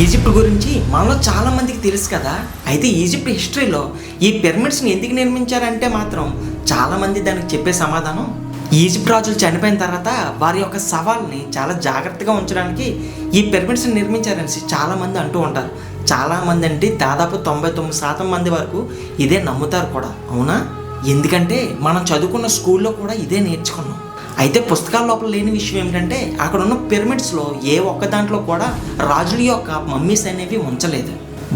Egypt గురించి మనలో చాలా మందికి తెలుసు కదా. అయితే ఈజిప్ట్ హిస్టరీలో ఈ పిరమిడ్స్ని ఎందుకు నిర్మించారంటే మాత్రం చాలా మంది దానికి చెప్పే సమాధానం ఈజిప్ట్ రాజులు చనిపోయిన తర్వాత వారి యొక్క సవాల్ని చాలా జాగ్రత్తగా ఉంచడానికి ఈ పిరమిడ్స్ని నిర్మించారనేసి చాలా మంది అంటూ ఉంటారు. చాలా మంది అంటే దాదాపు తొంభై తొమ్మిది శాతం మంది వరకు ఇదే నమ్ముతారు కూడా. అవునా? ఎందుకంటే మనం చదువుకున్న స్కూల్లో కూడా ఇదే నేర్చుకున్నాం. అయితే పుస్తకాల లోపల లేని విషయం ఏమిటంటే అక్కడ ఉన్న పిరమిడ్స్లో ఏ ఒక్క దాంట్లో కూడా రాజుల యొక్క మమ్మీస్ అనేవి ఉంచలేదు.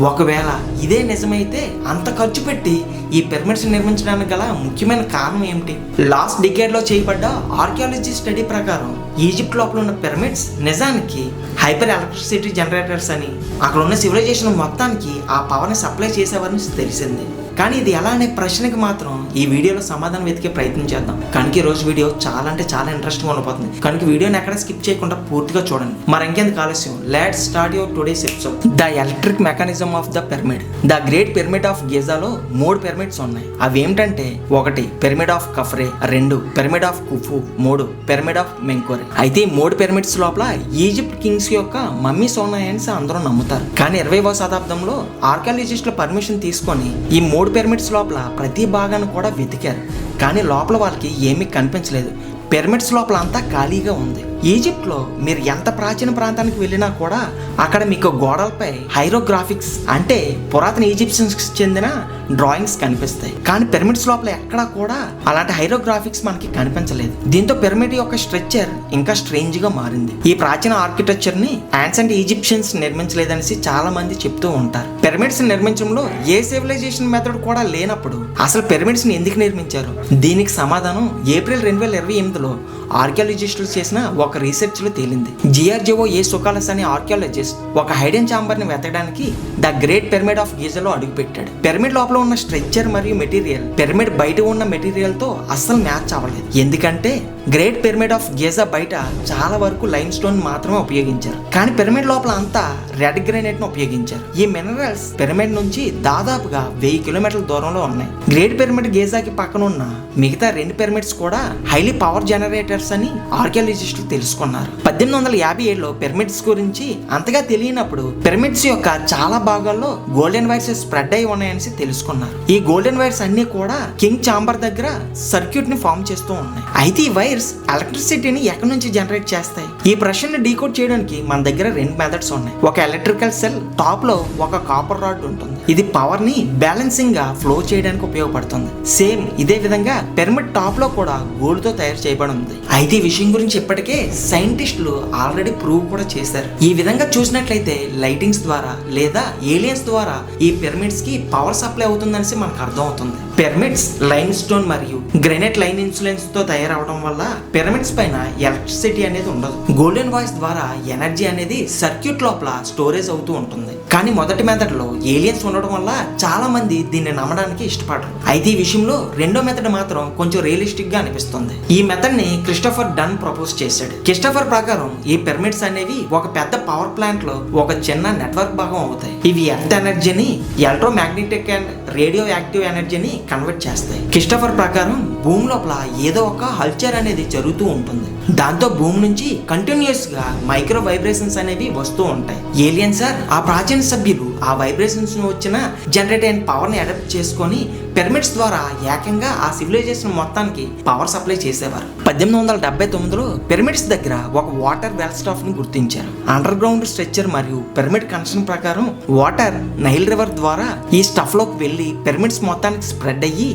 ఒకవేళ ఇదే నిజమైతే అంత ఖర్చు పెట్టి ఈ పిరమిడ్స్ నిర్మించడానికి గల ముఖ్యమైన కారణం ఏమిటి? లాస్ట్ డికేడ్లో చేయబడ్డ ఆర్కియాలజీ స్టడీ ప్రకారం ఈజిప్ట్ లోపల ఉన్న పిరమిడ్స్ నిజానికి హైపర్ ఎలక్ట్రిసిటీ జనరేటర్స్ అని అక్కడ ఉన్న సివిలైజేషన్ మొత్తానికి ఆ పవర్ని సప్లై చేసేవారని తెలిసింది. కానీ ఇది ఎలా అనే ప్రశ్నకి మాత్రం ఈ వీడియోలో సమాధానం వెతికే ప్రయత్నం చేద్దాం. కనుక ఈ రోజు వీడియో చాలా అంటే చాలా ఇంట్రెస్టింగ్ ఉండబోతుంది. కనుక వీడియోని ఎక్కడ స్కిప్ చేయకుండా పూర్తిగా చూడండి. మరి ఇంకెందుకు ఆలస్యం? Let start your today's episode the electric mechanism of the pyramid the great pyramid of గిజాలో మూడు పిరమిడ్స్ ఉన్నాయి. అవి ఏమిటంటే ఒకటి పిరమిడ్ ఆఫ్ కఫ్రే రెండు పిరమిడ్ ఆఫ్ కుఫు మూడు పిరమిడ్ ఆఫ్ మెంకోరే అయితే ఈ మూడు పిరమిడ్స్ లోపల ఈజిప్ట్ కింగ్స్ యొక్క మమ్మీస్ ఉన్నాయని అందరూ నమ్ముతారు. కానీ ఇరవైవ శతాబ్దంలో ఆర్కాలజిస్టుల పర్మిషన్ తీసుకొని ఈ మూడు పిరమిడ్స్ లోపల ప్రతి భాగాన్ని కూడా వెతికారు. కానీ లోపల వాళ్ళకి ఏమీ కనిపించలేదు. పిరమిడ్స్ లోపల అంతా ఖాళీగా ఉంది. ఈజిప్ట్లో మీరు ఎంత ప్రాచీన ప్రాంతానికి వెళ్ళినా కూడా అక్కడ మీకు గోడలపై హైరోగ్రాఫిక్స్ అంటే పురాతన ఈజిప్షియన్స్కి చెందిన డ్రాయింగ్స్ కనిపిస్తాయి. కానీ పిరమిడ్స్ లోపల ఎక్కడా కూడా అలాంటి హైరోగ్రాఫిక్స్ మనకి కనిపించలేదు. దీంతో పిరమిడ్ యొక్క స్ట్రక్చర్ ఇంకా స్ట్రేంజ్గా మారింది. ఈ ప్రాచీన ఆర్కిటెక్చర్ని యాన్సెంట్ ఈజిప్షియన్స్ నిర్మించలేదనేసి చాలా మంది చెప్తూ ఉంటారు. పిరమిడ్స్ నిర్మించడంలో ఏ సివిలైజేషన్ మెథడ్ కూడా లేనప్పుడు అసలు పిరమిడ్స్ని ఎందుకు నిర్మించారు? దీనికి సమాధానం ఏప్రిల్ రెండు వేల ఇరవై ఎనిమిదిలో ఆర్కియాలజిస్టులు చేసిన ఒక రీసెర్చ్లో తేలింది. జిఆర్జీఓ ఏ సుకాలస్ అనే ఆర్కియాలజిస్ట్ ఒక హైడెన్ చాంబర్ని వెతకడానికి ద గ్రేట్ పిరమిడ్ ఆఫ్ గీజలో అడుగుపెట్టాడు. పిరమిడ్ లోపల ఉన్న స్ట్రక్చర్ మరియు మెటీరియల్ పిరమిడ్ బయట ఉన్న మెటీరియల్తో అస్సలు మ్యాచ్ అవ్వలేదు. ఎందుకంటే గ్రేట్ పిరమిడ్ ఆఫ్ గేజా బయట చాలా వరకు లైమ్ స్టోన్ మాత్రమే ఉపయోగించారు. కానీ పిరమిడ్ లోపల అంతా రెడ్ గ్రానైట్ను ఉపయోగించారు. ఈ మినరల్స్ పిరమిడ్ నుంచి దాదాపుగా వెయ్యి కిలోమీటర్ల దూరంలో ఉన్నాయి. గ్రేట్ పిరమిడ్ గేజాకి పక్కన ఉన్న మిగతా రెండు పిరమిడ్స్ కూడా హైలీ పవర్ జనరేటర్స్ అని ఆర్కియాలజిస్టులు తెలుసుకున్నారు. పద్దెనిమిది వందల యాభై ఏడులో పిరమిడ్స్ గురించి అంతగా తెలియనప్పుడు పిరమిడ్స్ యొక్క చాలా భాగాల్లో గోల్డెన్ వైర్స్ స్ప్రెడ్ అయి ఉన్నాయని తెలుసుకున్నారు. ఈ గోల్డెన్ వైర్స్ అన్ని కూడా కింగ్ చాంబర్ దగ్గర సర్క్యూట్ని ఫామ్ చేస్తూ ఉన్నాయి. అయితే ఈ వైర్స్ ఎలక్ట్రిసిటీని ఎక్కడి నుంచి జనరేట్ చేస్తాయి? ఈ ప్రశ్నని డీకోడ్ చేయడానికి మన దగ్గర రెండు మెథడ్స్ ఉన్నాయి. ఒక ఎలక్ట్రికల్ సెల్ టాప్లో ఒక కాపర్ రాడ్ ఉంటుంది. ఇది పవర్ని బ్యాలెన్సింగ్గా ఫ్లో చేయడానికి ఉపయోగపడుతుంది. సేమ్ ఇదే విధంగా పిరమిడ్ టాప్లో కూడా గోల్డ్తో తయారు చేయబడి ఉంది. అయితే ఈ విషయం గురించి ఇప్పటికే సైంటిస్టులు ఆల్రెడీ ప్రూవ్ కూడా చేశారు. ఈ విధంగా చూసినట్లయితే లైటింగ్స్ ద్వారా లేదా ఏలియన్స్ ద్వారా ఈ పిరమిడ్స్కి పవర్ సప్లై అవుతుందనేసి మనకు అర్థం అవుతుంది పిరమిడ్స్ లైమ్ స్టోన్ మరియు గ్రెనైట్ లైన్ ఇన్సులెన్స్తో తయారవడం వల్ల పిరమిడ్స్ పైన ఎలక్ట్రిసిటీ అనేది ఉండదు. గోల్డెన్ వాయిస్ ద్వారా ఎనర్జీ అనేది సర్క్యూట్ లోపల స్టోరేజ్ అవుతూ ఉంటుంది. కానీ మొదటి మెథడ్లో ఏలియన్స్ ఉండడం వల్ల చాలా మంది దీన్ని నమ్మడానికి ఇష్టపడరు. అయితే ఈ విషయంలో రెండో మెథడ్ మాత్రం కొంచెం రియలిస్టిక్గా అనిపిస్తుంది. ఈ మెథడ్ని క్రిస్టఫర్ డన్ ప్రపోజ్ చేశాడు. క్రిస్టఫర్ ప్రకారం ఈ పిరమిడ్స్ అనేవి ఒక పెద్ద పవర్ ప్లాంట్లో ఒక చిన్న నెట్వర్క్ భాగం అవుతాయి. ఇవి ఎర్త్ ఎనర్జీని ఎలక్ట్రోమాగ్నెటిక్ అండ్ రేడియో యాక్టివ్ ఎనర్జీని కన్వర్ట్ చేస్తాయి. క్రిస్టఫర్ ప్రకారం భూమి లోపల ఏదో ఒక హల్చర్ అనేది జరుగుతూ ఉంటుంది. దాంతో భూమి నుంచి కంటిన్యూస్గా మైక్రో వైబ్రేషన్స్ అనేవి వస్తూ ఉంటాయి. ఏలియన్ సార్ ఆ ప్రాచీన సభ్యులు ఆ వైబ్రేషన్స్ వచ్చిన జనరేట్ అయిన పవర్ని అడాప్ట్ చేసుకొని పిరమిడ్స్ ద్వారా ఏకంగా ఆ సివిలైజేషన్ మొత్తానికి పవర్ సప్లై చేసేవారు. పద్దెనిమిది వందల డెబ్బై తొమ్మిదిలో పిరమిడ్స్ దగ్గర ఒక వాటర్ వెల్ స్టాఫ్ని గుర్తించారు. అండర్ గ్రౌండ్ స్ట్రక్చర్ మరియు పిరమిడ్ కనెక్షన్ ప్రకారం వాటర్ నైల్ రివర్ ద్వారా ఈ స్టఫ్లోకి వెళ్ళి పిరమిడ్స్ మొత్తానికి స్ప్రెడ్ అయ్యి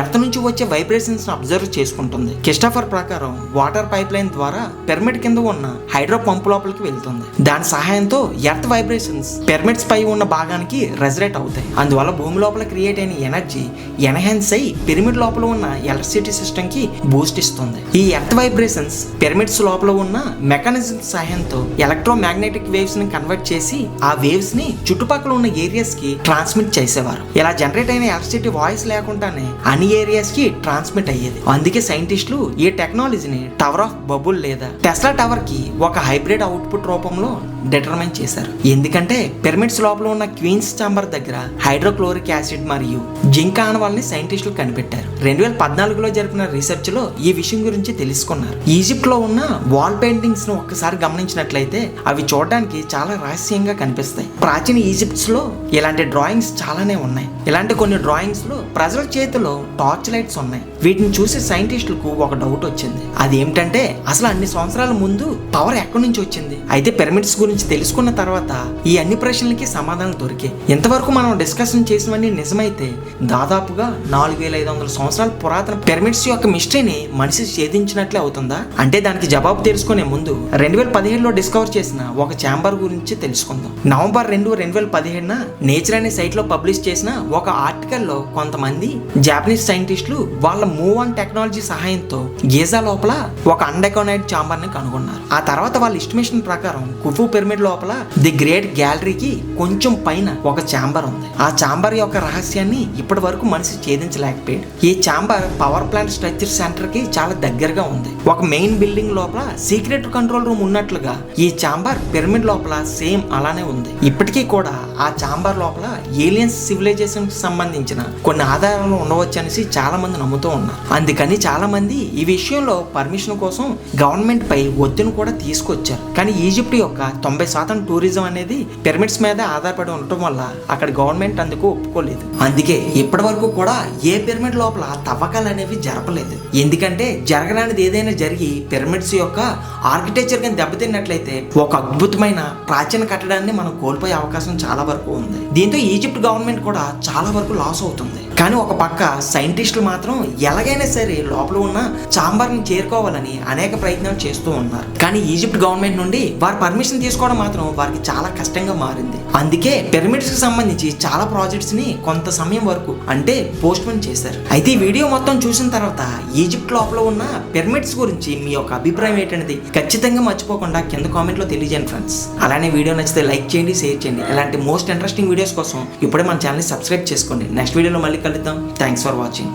ఎర్త్ నుంచి వచ్చే వైబ్రేషన్స్ అబ్జర్వ్ చేసుకుంటుంది. కిస్టఫర్ ప్రకారం వాటర్ పైప్ లైన్ ద్వారా పిరమిడ్ కింద ఉన్న హైడ్రో పంప్ లోపలికి వెళ్తుంది. దాని సహాయంతో ఎర్త్ వైబ్రేషన్స్ పిరమిడ్స్ పై ఉన్న భాగానికి రెజరేట్ అవుతాయి. అందువల్ల భూమి లోపల క్రియేట్ అయిన ఎనర్జీ ఎన్హాన్స్ అయి పిరమిడ్ లోపల ఉన్న ఎలక్ట్రిసిటీ సిస్టమ్కి బూస్ట్ ఇస్తుంది. ఈ ఎర్త్ వైబ్రేషన్స్ పిరమిడ్స్ లోపల ఉన్న మెకానిజం సహాయంతో ఎలక్ట్రో మ్యాగ్నెటిక్ వేవ్స్ని కన్వర్ట్ చేసి ఆ వేవ్స్ని చుట్టుపక్కల ఉన్న ఏరియాస్కి ట్రాన్స్మిట్ చేసేవారు. ఇలా జనరేట్ అయిన ఎలక్ట్రిసిటీ వాయిస్ లేకుండానే అన్ని ఏరియాస్కి ట్రాన్స్మిట్ అయ్యేది. అందుకే సైంటిస్టులు ఈ టెక్నాలజీని టవర్ ఆఫ్ బబుల్ లేదా టెస్లా టవర్కి ఒక హైబ్రిడ్ అవుట్పుట్ రూపంలో డిటర్మైన్ చేశారు. ఎందుకంటే పిరమిడ్స్ లోపల ఉన్న క్వీన్స్ చాంబర్ దగ్గర హైడ్రోక్లోరిక్ యాసిడ్ మరియు జింకా వాళ్ళని సైంటిస్టులు కనిపెట్టారు. రెండు వేల పద్నాలుగులో జరిపిన రీసెర్చ్లో ఈ విషయం గురించి తెలుసుకున్నారు. ఈజిప్ట్లో ఉన్న వాల్ పెయింటింగ్స్ను ఒక్కసారి గమనించినట్లయితే అవి చూడడానికి చాలా రహస్యంగా కనిపిస్తాయి. ప్రాచీన ఈజిప్ట్స్లో ఇలాంటి డ్రాయింగ్స్ చాలానే ఉన్నాయి. ఇలాంటి కొన్ని డ్రాయింగ్స్లో ప్రజల చేతిలో టార్చ్ లైట్స్ ఉన్నాయి. వీటిని చూసి సైంటిస్టులకు ఒక డౌట్ వచ్చింది. అది ఏమిటంటే అసలు అన్ని సంవత్సరాల ముందు పవర్ ఎక్కడి నుంచి వచ్చింది? అయితే పిరమిడ్స్ గురించి తెలుసుకున్న తర్వాత ఈ అన్ని ప్రశ్నలకి సమాధానం దొరికాయి ఇంతవరకు మనం డిస్కషన్ చేసినవన్నీ నిజమైతే దాదాపు దాదాపుగా నాలుగు వేల ఐదు వందల సంవత్సరాల పురాతన పిరమిడ్స్ యొక్క మిస్టరీని మనిషి ఛేదించినట్లే అవుతుందా? అంటే దానికి జవాబు తెలుసుకునే ముందు రెండు వేల పదిహేడులో డిస్కవర్ చేసిన ఒక ఛాంబర్ గురించి తెలుసుకుందాం. నవంబర్ రెండు రెండు వేల పదిహేడున నేచర్ అనే సైట్లో పబ్లిష్ చేసిన ఒక ఆర్టికల్లో కొంతమంది జాపనీస్ సైంటిస్టులు వాళ్ళ మూవ్ ఆన్ టెక్నాలజీ సహాయంతో గీజా లోపల ఒక అండకోనైడ్ ఛాంబర్ని కనుగొన్నారు. ఆ తర్వాత వాళ్ళ ఎస్టిమేషన్ ప్రకారం కుఫు పిరమిడ్ లోపల ది గ్రేట్ గ్యాలరీకి కొంచెం పైన ఒక ఛాంబర్ ఉంది. ఆ ఛాంబర్ యొక్క రహస్యాన్ని ఇప్పటి వరకు మనిషి ఛేదించలేకపోయాడు. ఈ ఛాంబర్ పవర్ ప్లాంట్ స్ట్రక్చర్ సెంటర్కి చాలా దగ్గరగా ఉంది. ఒక మెయిన్ బిల్డింగ్ లోపల సీక్రెట్ కంట్రోల్ రూమ్ ఉన్నట్లుగా ఈ ఛాంబర్ పిరమిడ్ లోపల సేమ్ అలానే ఉంది. ఇప్పటికీ కూడా ఆ ఛాంబర్ లోపల ఏలియన్స్ సివిలైజేషన్ సంబంధించిన కొన్ని ఆధారాలు ఉండవచ్చు అనేసి చాలా మంది నమ్ముతూ ఉన్నారు. అందుకని చాలా మంది ఈ విషయంలో పర్మిషన్ కోసం గవర్నమెంట్ పై ఒత్తిడి కూడా తీసుకొచ్చారు. కానీ ఈజిప్ట్ యొక్క తొంభై శాతం టూరిజం అనేది పిరమిడ్స్ మీద ఆధారపడి ఉండటం వల్ల అక్కడ గవర్నమెంట్ అందుకు ఒప్పుకోలేదు. అందుకే ఇప్పటి వరకు కూడా ఏ పిరమిడ్ లోపల తవ్వకాలు అనేవి జరపలేదు. ఎందుకంటే జరగడానికి ఏదైనా జరిగి పిరమిడ్స్ యొక్క ఆర్కిటెక్చర్ కానీ దెబ్బతిన్నట్లయితే ఒక అద్భుతమైన ప్రాచీన కట్టడాన్ని మనం కోల్పోయే అవకాశం చాలా వరకు ఉంది. దీంతో ఈజిప్ట్ గవర్నమెంట్ కూడా చాలా వరకు లాస్ అవుతుంది. కానీ ఒక పక్క సైంటిస్టులు మాత్రం ఎలాగైనా సరే లోపల ఉన్న చాంబర్ని చేరుకోవాలని అనేక ప్రయత్నాలు చేస్తూ ఉన్నారు. కానీ ఈజిప్ట్ గవర్నమెంట్ నుండి వారి పర్మిషన్ తీసుకోవడం మాత్రం వారికి చాలా కష్టంగా మారింది. అందుకే పిరమిడ్స్కి సంబంధించి చాలా ప్రాజెక్ట్స్ని కొంత సమయం వరకు అంటే పోస్ట్ పోన్ చేశారు. అయితే ఈ వీడియో మొత్తం చూసిన తర్వాత ఈజిప్ట్ లోపల ఉన్న పిరమిడ్స్ గురించి మీ యొక్క అభిప్రాయం ఏంటనేది ఖచ్చితంగా మర్చిపోకుండా కింద కామెంట్లో తెలియజేయండి ఫ్రెండ్స్. అలానే వీడియో నచ్చితే లైక్ చేయండి షేర్ చేయండి. ఇలాంటి మోస్ట్ ఇంట్రెస్టింగ్ వీడియోస్ కోసం ఇప్పుడే మన ఛానల్ సబ్స్క్రైబ్ చేసుకోండి. నెక్స్ట్ వీడియోలో మళ్ళీ కలుద్దాం. Thanks for watching